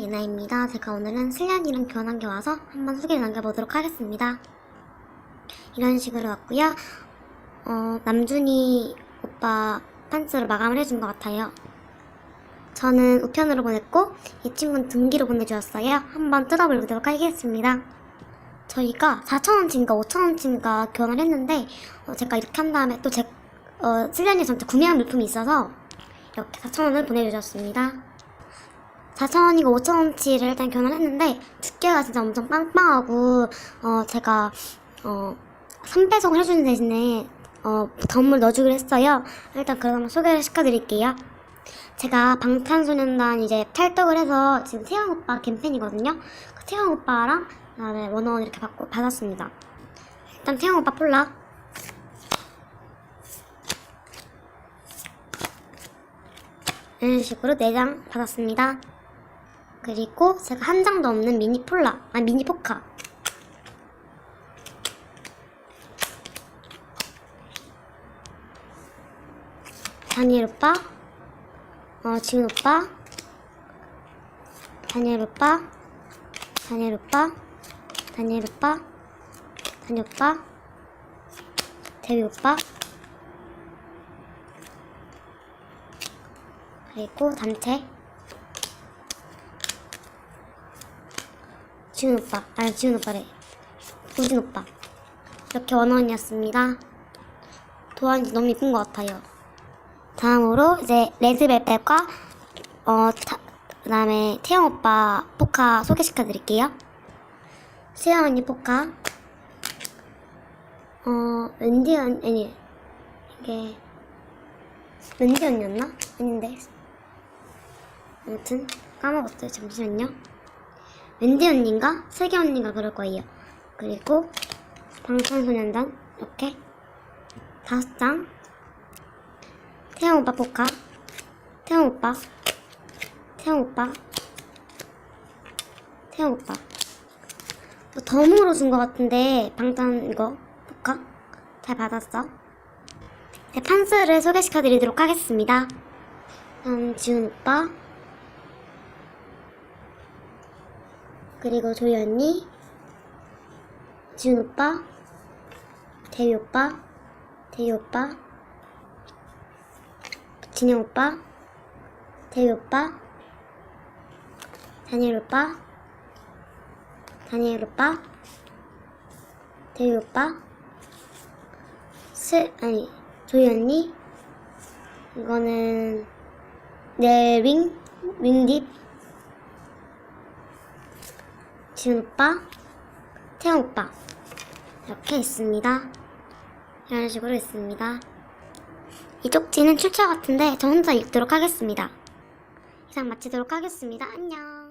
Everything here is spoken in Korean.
예나입니다. 제가 오늘은 슬련이랑 교환한 게 와서 한번 후기를 남겨보도록 하겠습니다. 이런 식으로 왔고요. 어, 남준이 오빠 판스로 마감을 해준 것 같아요. 저는 우편으로 보냈고 이 친구는 등기로 보내주었어요. 한번 뜯어보도록 하겠습니다. 저희가 4,000원치인가 5,000원치인가 교환을 했는데 어, 제가 이렇게 한 다음에 또 제 어, 슬련이 전체 구매한 물품이 있어서 이렇게 4,000원을 보내주셨습니다. 4,000원이고 5,000원치를 일단 교환을 했는데 두께가 진짜 엄청 빵빵하고 어 제가 어 3배속을 해주는 대신에 어 덤물 넣어주기로 했어요. 일단 그럼 소개를 시켜드릴게요. 제가 방탄소년단 이제 탈덕을 해서 지금 태영 오빠 캠팬이거든요. 그 태영 오빠랑 그다음에 원어원 이렇게 받고 받았습니다. 일단 태영 오빠 폴라 이런 식으로 4장 받았습니다. 그리고 제가 한 장도 없는 미니 폴라, 아니 미니 포카. 다니엘 오빠, 어, 지훈 오빠, 다니엘 오빠, 다니엘 오빠, 다니엘 오빠, 다니엘 오빠, 데뷔 오빠, 그리고 단체, 지훈 오빠, 아니 지훈 오빠래. 우진 오빠. 이렇게 원원이었습니다. 도안이 너무 이쁜 것 같아요. 다음으로 이제 레드벨벳과 어 타- 그다음에 태영 오빠 포카 소개시켜 드릴게요. 수영 언니 포카. 어 wendy 언 아니 이게 wendy 언니였나? 아닌데. 아무튼 까먹었어요. 잠시만요. Wendy 언니인가 슬기 언니가 그럴 거예요. 그리고 방탄소년단 이렇게 다섯 장. 태영 오빠 포카. 태영 오빠. 태영 오빠. 태영 오빠. 뭐 덤으로 준 것 같은데 방탄 이거 포카 잘 받았어. 네, 판스를 소개시켜 드리도록 하겠습니다. 다음 지훈 오빠. 그리고 조이 언니. 지훈 오빠. 대희 오빠. 대희 오빠. 진영 오빠, 대희 오빠, 다니엘 오빠, 다니엘 오빠, 대희 오빠, 스 아니 조이 언니, 이거는 내 윙 윙딥, 지훈 오빠, 태영 오빠 이렇게 있습니다. 이런 식으로 있습니다. 이 쪽지는 출처 같은데 저 혼자 읽도록 하겠습니다. 이상 마치도록 하겠습니다. 안녕.